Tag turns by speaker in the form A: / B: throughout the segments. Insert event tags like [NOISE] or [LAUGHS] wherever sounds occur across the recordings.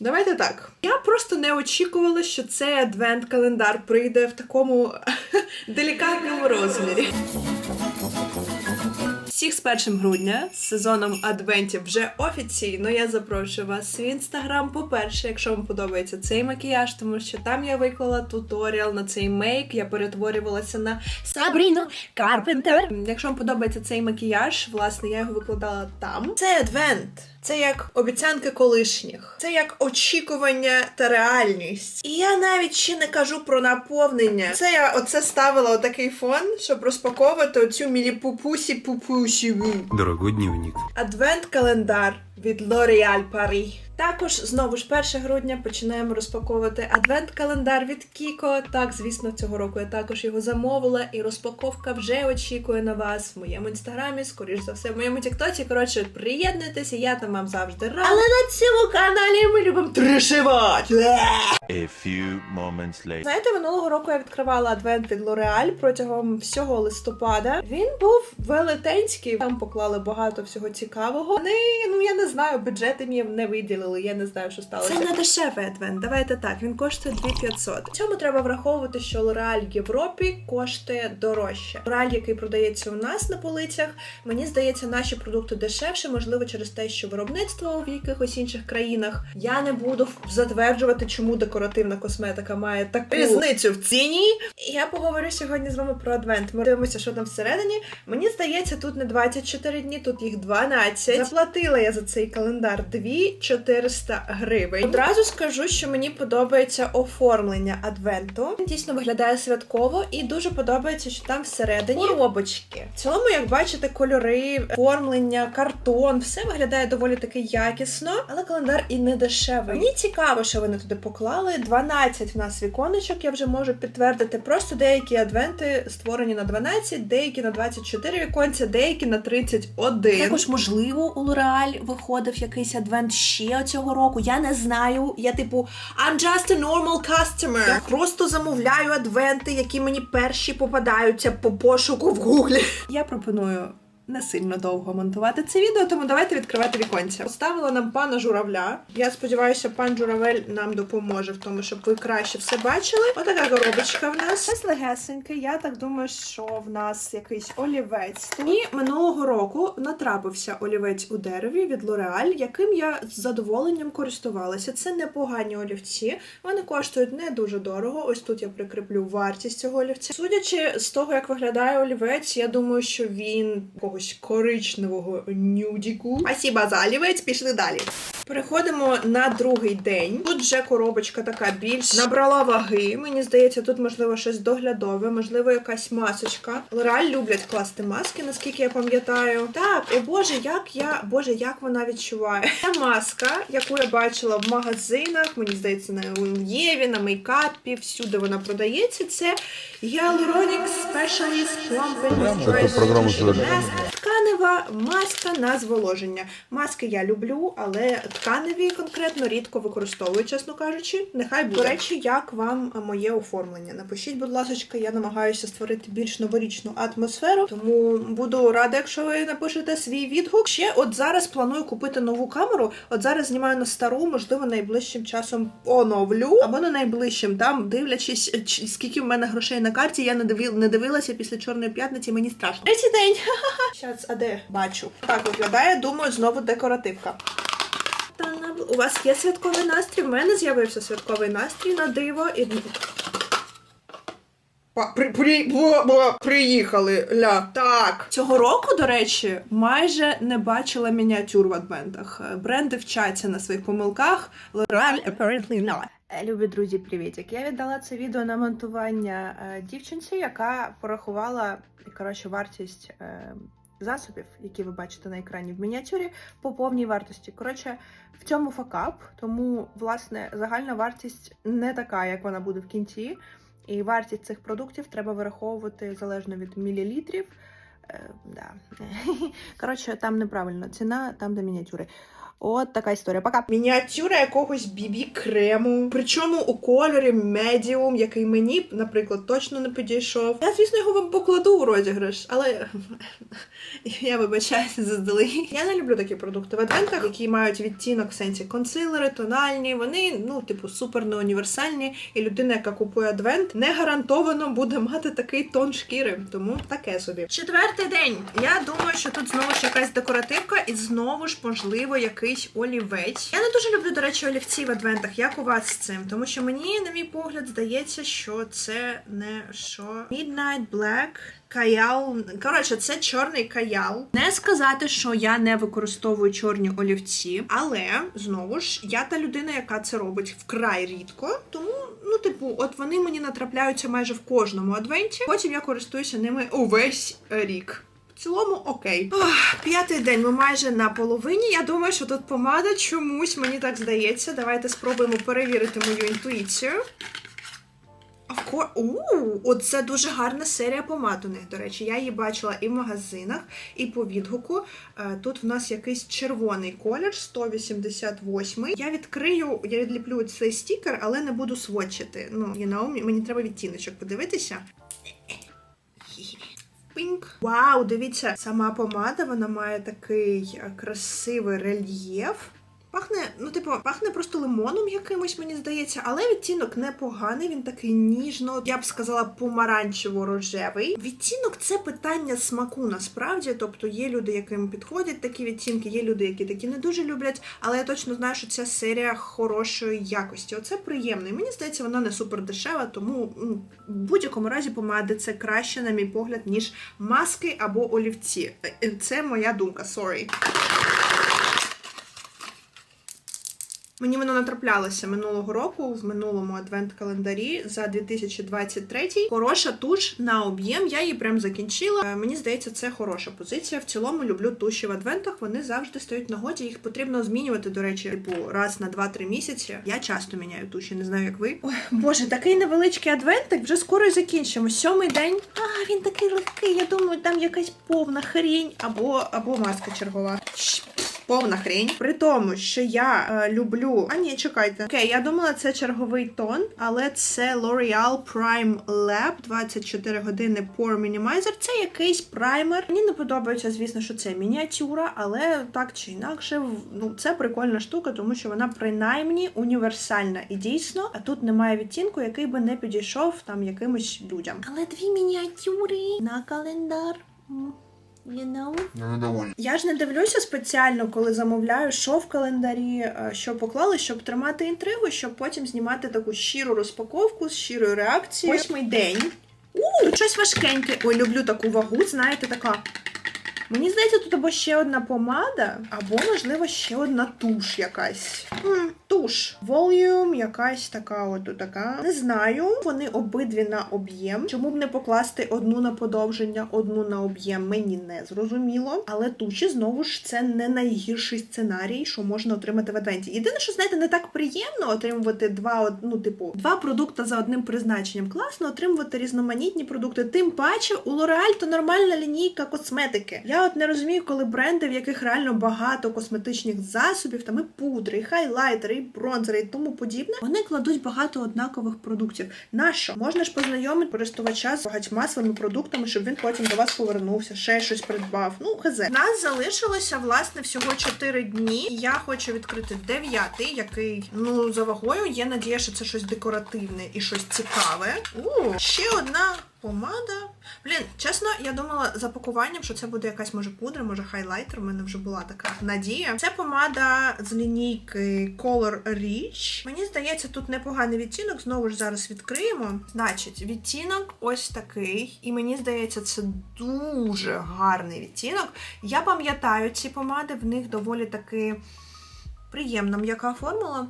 A: Давайте так. Я просто не очікувала, що цей адвент-календар прийде в такому [LAUGHS] делікатному розмірі. Всіх з 1 грудня з сезоном адвентів вже офіційно я запрошую вас в інстаграм. По-перше, якщо вам подобається цей макіяж, тому що там я виклала туторіал на цей мейк. Я перетворювалася на
B: Сабріну Карпентер.
A: Якщо вам подобається цей макіяж, власне, я його викладала там. Це адвент. Це як обіцянки колишніх, це як очікування та реальність. І я навіть ще не кажу про наповнення. Це я оце ставила отакий фон, щоб розпаковувати оцю міліпупусі пупусі.
C: Дорогой дневник.
A: Адвент-календар від L'Oréal Paris. Також знову ж 1 грудня починаємо розпаковувати адвент-календар від Кіко. Так, звісно, цього року я також його замовила, і розпаковка вже очікує на вас в моєму інстаграмі, скоріш за все, в моєму тіктоці. Коротше, приєднуйтеся, я там вам завжди рада. Але на цьому каналі ми любимо трешивати.
D: A few moments later.
A: Знаєте, минулого року я відкривала адвент від L'Oreal протягом всього листопада. Він був велетенський. Там поклали багато всього цікавого. Вони, ну я не знаю, бюджети мені не виділили. Я не знаю, що сталося. Це не дешевий адвент. Давайте так. Він коштує 2500. В цьому треба враховувати, що L'Oreal в Європі коштує дорожче. L'Oreal, який продається у нас на полицях, мені здається, наші продукти дешевше, можливо, через те, що виробництво в якихось інших країнах. Я не буду затверджувати, чому декоративна косметика має таку різницю в ціні. Я поговорю сьогодні з вами про адвент. Ми дивимося, що там всередині. Мені здається, тут не 24 дні, тут їх 12. Заплатила я за цей календар 2400 гривень. Одразу скажу, що мені подобається оформлення адвенту. Дійсно виглядає святково і дуже подобається, що там всередині коробочки. В цілому, як бачите, кольори, оформлення, картон, все виглядає доволі таки якісно, але календар і не дешевий. Мені цікаво, що вони туди поклали. 12 в нас віконечок, я вже можу підтвердити. Просто деякі адвенти створені на 12, деякі на 24 віконця, деякі на 31.
B: Також, можливо, у L'Oreal виходив якийсь адвент ще цього року. Я не знаю.
A: Я типу I'm just a normal customer. Я просто замовляю адвенти, які мені перші попадаються по пошуку в гуглі. Я пропоную. Не сильно довго монтувати це відео, тому давайте відкривати віконця. Поставила нам пана журавля. Я сподіваюся, пан журавель нам допоможе в тому, щоб ви краще все бачили. Отака коробочка в нас. Ось легесенька. Я так думаю, що в нас якийсь олівець. І минулого року натрапився олівець у дереві від L'Oreal, яким я з задоволенням користувалася. Це непогані олівці. Вони коштують не дуже дорого. Ось тут я прикріплю вартість цього олівця. Судячи з того, як виглядає олівець, я думаю, що він якогось коричневого нюдіку. Спасіба за олівець, пішли далі. Переходимо на другий день. Тут вже коробочка така більш набрала ваги. Мені здається, тут можливо щось доглядове, можливо, якась масочка. L'Oreal люблять класти маски, наскільки я пам'ятаю. Так, о Боже, як я Боже, як вона відчуває. Це маска, яку я бачила в магазинах. Мені здається, на Єві, на мейкапі, всюди вона продається. Це Hyaluronic Specialist Plumping
E: Таку
A: Тканева маска на зволоження. Маски я люблю, але тканеві конкретно рідко використовую, чесно кажучи. Нехай буде. До речі, як вам моє оформлення? Напишіть, будь ласка, я намагаюся створити більш новорічну атмосферу, тому буду рада, якщо ви напишете свій відгук. Ще от зараз планую купити нову камеру. От зараз знімаю на стару, можливо, найближчим часом оновлю, або не найближчим. Там дивлячись, скільки в мене грошей на карті, я не дивилася після чорної п'ятниці. Мені страшно. Третій день. Щас, а де бачу? Так виглядає, думаю, знову декоративка. У вас є святковий настрій? В мене з'явився святковий настрій на диво і. При, при, бо- бо- приїхали ля. Так. Цього року, до речі, майже не бачила мініатюр в адвентах. Бренди вчаться на своїх помилках. Apparently not. Любі друзі, привітик. Я віддала це відео на монтування е, дівчинці, яка порахувала коротше вартість е, засобів, які ви бачите на екрані в мініатюрі, по повній вартості. Коротше, в цьому факап, тому власне загальна вартість не така, як вона буде в кінці. І вартість цих продуктів треба вираховувати залежно від мілілітрів. Е, да. [LAUGHS] Коротше, там неправильна ціна, там де мініатюри.
B: От така історія. Пока.
A: Мініатюра якогось бібі крему, причому у кольорі медіум, який мені, наприклад, точно не підійшов. Я, звісно, його вам покладу у розіграш, але [LAUGHS] я вибачаюся заздалегідь. Я не люблю такі продукти в адвентах, які мають відтінок в сенсі консилери, тональні. Вони, ну, типу, супер не універсальні. І людина, яка купує адвент, не гарантовано буде мати такий тон шкіри. Тому таке собі. Четвертий день. Я думаю, що тут знову ж якась декоративка, і знову ж, можливо, якийсь олівець. Я не дуже люблю, до речі, олівці в адвентах. Як у вас з цим? Тому що мені, на мій погляд, здається, що це не що. Midnight Black. Каял, коротше, це чорний каял. Не сказати, що я не використовую чорні олівці, але знову ж я та людина, яка це робить вкрай рідко. Тому, ну, типу, от вони мені натрапляються майже в кожному адвенті. Потім я користуюся ними увесь рік. Цілому окей. Ох, п'ятий день. Ми майже на половині. Я думаю, що тут помада чомусь мені так здається. Давайте спробуємо перевірити мою інтуїцію. Of course. У, оце дуже гарна серія помад у них, до речі. Я її бачила і в магазинах, і по відгуку. Е, Тут в нас якийсь червоний колір, 188. Я відкрию, я відліплю цей стікер, але не буду сводчити. Ну, you know, мені треба відтіночок подивитися. Пінк. Вау, дивіться, сама помада, вона має такий е, красивий рельєф. Пахне, ну, типу, пахне просто лимоном якимось, мені здається, але відтінок непоганий, він такий ніжно, я б сказала, помаранчево-рожевий. Відтінок це питання смаку насправді. Тобто є люди, яким підходять такі відтінки, є люди, які такі не дуже люблять, але я точно знаю, що ця серія хорошої якості. Оце приємно. І мені здається, вона не супер дешева, тому ну, в будь-якому разі помади це краще, на мій погляд, ніж маски або олівці. Е, Це моя думка, sorry. Мені воно натраплялося минулого року в минулому адвент-календарі за 2023. Хороша туш на об'єм. Я її прям закінчила. Е, Мені здається, це хороша позиція. В цілому люблю туші в адвентах. Вони завжди стоять в нагоді. Їх потрібно змінювати, до речі, типу раз на 2-3 місяці. Я часто міняю туші, не знаю, як ви. Ой, боже, такий невеличкий адвентик. Вже скоро й закінчимо. Сьомий день. А він такий легкий. Я думаю, там якась повна хрінь або, або маска чергова. Повна хрень. При тому, що я е, люблю. А ні, чекайте. Окей, я думала, це черговий тон, але це L'Oreal Prime Lab 24 години Pore Minimizer. Це якийсь праймер. Мені не подобається, звісно, що це мініатюра, але так чи інакше, ну це прикольна штука, тому що вона принаймні універсальна. І дійсно, а тут немає відтінку, який би не підійшов там якимось людям. Але дві мініатюри на календар. You know? Я ж не дивлюся спеціально, коли замовляю, що в календарі, е, що поклали, щоб тримати інтригу, щоб потім знімати таку щиру розпаковку з щирою реакцією. Восьмий день. У, тут щось важкеньке. Ой, люблю таку вагу, знаєте, така. Мені здається, тут або ще одна помада, або, можливо, ще одна туш якась. М, туш. Volume, якась така, от така. Не знаю. Вони обидві на об'єм. Чому б не покласти одну на подовження, одну на об'єм, мені не зрозуміло. Але туші, знову ж, це не найгірший сценарій, що можна отримати в адвенті. Єдине, що знаєте, не так приємно отримувати два, ну, типу, два продукти за одним призначенням. Класно отримувати різноманітні продукти. Тим паче, у L'Oreal то нормальна лінійка косметики. Я от не розумію, коли бренди, в яких реально багато косметичних засобів, там і пудри, і хайлайтери, і бронзери, і тому подібне, вони кладуть багато однакових продуктів. Нащо? Можна ж познайомити користувача з багатьма своїми продуктами, щоб він потім до вас повернувся, ще щось придбав. Ну, хз. Нас залишилося власне всього 4 дні. Я хочу відкрити дев'ятий, який ну за вагою є надія, що це щось декоративне і щось цікаве. У ще одна помада. Блін, чесно, я думала за пакуванням, що це буде якась може пудра, може хайлайтер. У мене вже була така надія. Це помада з лінійки Color Rich. Мені здається, тут непоганий відтінок. Знову ж зараз відкриємо. Значить, відтінок ось такий. І мені здається, це дуже гарний відтінок. Я пам'ятаю ці помади, в них доволі таки приємна м'яка формула.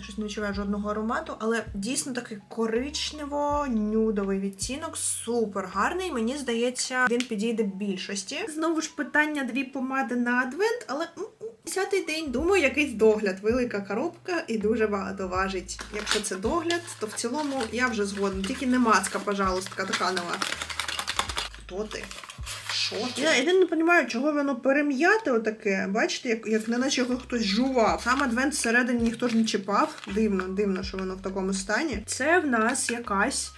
A: Щось не відчуваю жодного аромату, але дійсно такий коричнево-нюдовий відтінок, супер гарний. Мені здається, він підійде більшості. Знову ж питання дві помади на адвент, але десятий день, думаю, якийсь догляд. Велика коробка і дуже багато важить. Якщо це догляд, то в цілому я вже згодна. Тільки не маска, пожалуйста, така нова. Хто ти? Я єдине не розумію, чого воно перем'яте отаке. Бачите, як, як не наче його хтось жував. Сам адвент всередині ніхто ж не чіпав. Дивно, дивно, що воно в такому стані. Це в нас якась.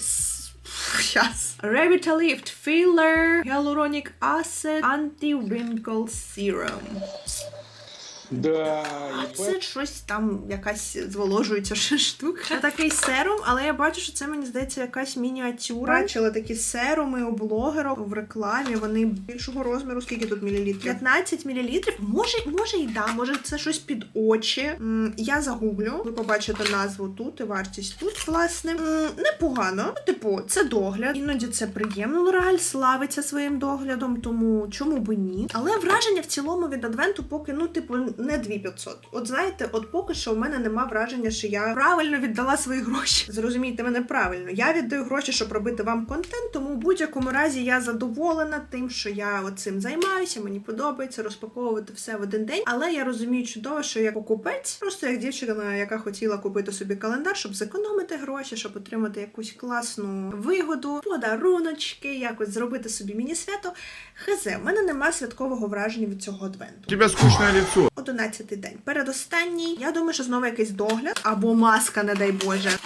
A: Щас. Revitalift Filler Hyaluronic Acid Anti-Wrinkle Serum.
C: Да,
A: А це щось там якась зволожуюча штука. Це такий серум, але я бачу, що це мені здається якась мініатюра. Бачила такі серуми у блогерів в рекламі. Вони більшого розміру. Скільки тут мілілітрів? 15 мілілітрів. Може, може і да, може це щось під очі. М, Я загуглю. Ви побачите назву тут і вартість тут, власне. М, Непогано. Ну, Типу, це догляд. Іноді це приємно. Лореаль славиться своїм доглядом, тому чому би ні? Але враження в цілому від адвенту поки, ну, типу, не 2500. От знаєте, от поки що в мене нема враження, що я правильно віддала свої гроші. Зрозумійте мене правильно. Я віддаю гроші, щоб робити вам контент, тому в будь-якому разі я задоволена тим, що я цим займаюся. Мені подобається розпаковувати все в один день. Але я розумію чудово, що як покупець, просто як дівчина, яка хотіла купити собі календар, щоб зекономити гроші, щоб отримати якусь класну вигоду, подаруночки, якось зробити собі міні-свято. Хезе, в мене нема святкового враження від цього адвенту.
C: У тебя скучное лицо.
A: 11 день. Передостанній. Я думаю, що знову якийсь догляд або маска, не дай Боже.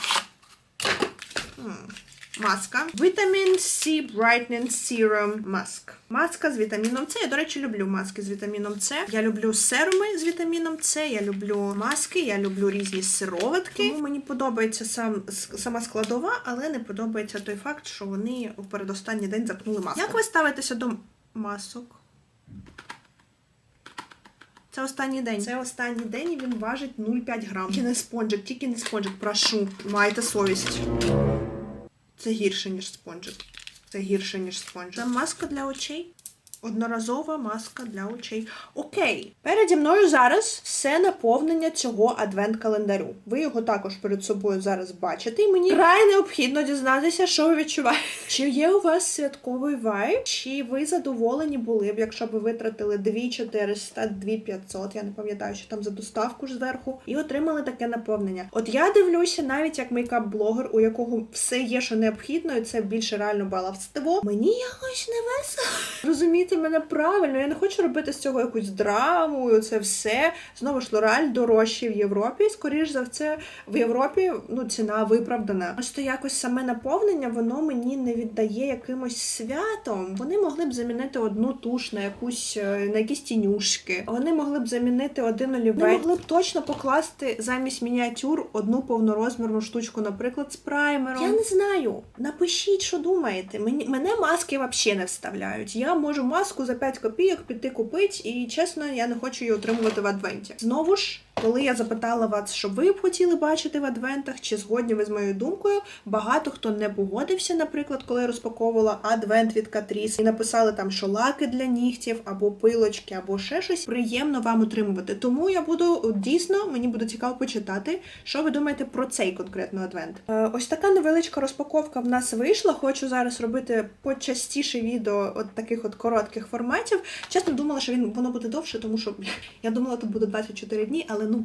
A: Маска. Вітамін C Brightening Serum Mask. Маска з вітаміном С. Я, до речі, люблю маски з вітаміном С. Я люблю серуми з вітаміном С. Я люблю маски, я люблю різні сироватки. Тому мені подобається сам, сама складова, але не подобається той факт, що вони у передостанній день запнули маску. Як ви ставитеся до масок? Це останній день. Це останній день і він важить 0,5 грам. Тільки не спонжик, тільки не спонжик. Прошу, майте совість. Це гірше, ніж спонжик. Це гірше, ніж спонжик. Це маска для очей. Одноразова маска для очей. Окей. Переді мною зараз все наповнення цього адвент-календарю. Ви його також перед собою зараз бачите. І мені край необхідно дізнатися, що ви відчуваєте. Чи є у вас святковий вайб? Чи ви задоволені були б, якщо б ви витратили 2400, 2500, я не пам'ятаю, що там за доставку ж зверху, і отримали таке наповнення. От я дивлюся навіть як мейкап-блогер, у якого все є, що необхідно, і це більше реально баловство. Мені якось не весело. Розумієте мене правильно, я не хочу робити з цього якусь драму, і це все. Знову ж Лораль дорожчий в Європі. Скоріш за все, в Європі ну ціна виправдана. Просто якось саме наповнення воно мені не віддає якимось святом. Вони могли б замінити одну туш на якусь е, на якісь тінюшки. Вони могли б замінити один олівець. Вони могли б точно покласти замість мініатюр одну повнорозмірну штучку, наприклад, з праймером. Я не знаю. Напишіть, що думаєте. Мені мене маски взагалі не вставляють. Я можу маску за 5 копійок піти купити, і чесно, я не хочу її отримувати в адвенті. Знову ж. Коли я запитала вас, що ви б хотіли бачити в адвентах, чи згодні ви з моєю думкою, багато хто не погодився, наприклад, коли я розпаковувала адвент від Катріс і написали там, що лаки для нігтів, або пилочки, або ще щось приємно вам отримувати. Тому я буду дійсно, мені буде цікаво почитати, що ви думаєте про цей конкретно адвент. Е, ось така невеличка розпаковка в нас вийшла. Хочу зараз робити почастіше відео от таких от коротких форматів. Чесно думала, що він воно буде довше, тому що я думала, тут буде 24 дні, але ну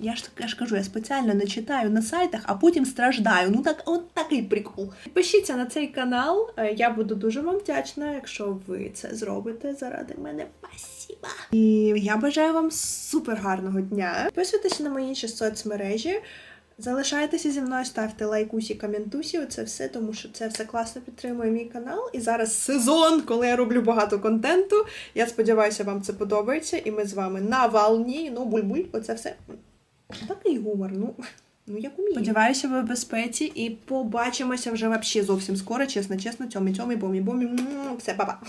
A: я ж я ж кажу, я спеціально не читаю на сайтах, а потім страждаю. Ну так, от такий прикол. Підпишіться на цей канал. е, Я буду дуже вам вдячна, якщо ви це зробите заради мене. Спасіба. І я бажаю вам супер гарного дня. Підписуйтесь на мої інші соцмережі. Залишайтеся зі мною, ставте лайкусі, коментусі, оце все, тому що це все класно підтримує мій канал. І зараз сезон, коли я роблю багато контенту. Я сподіваюся, вам це подобається. І ми з вами на волні. Ну, буль-буль, оце все. Такий гумор, ну. Ну, як умію. Сподіваюся, ви в безпеці і побачимося вже вообще зовсім скоро, чесно, чесно, тьомі, тьомі, бомі, бомі. Все, па-па.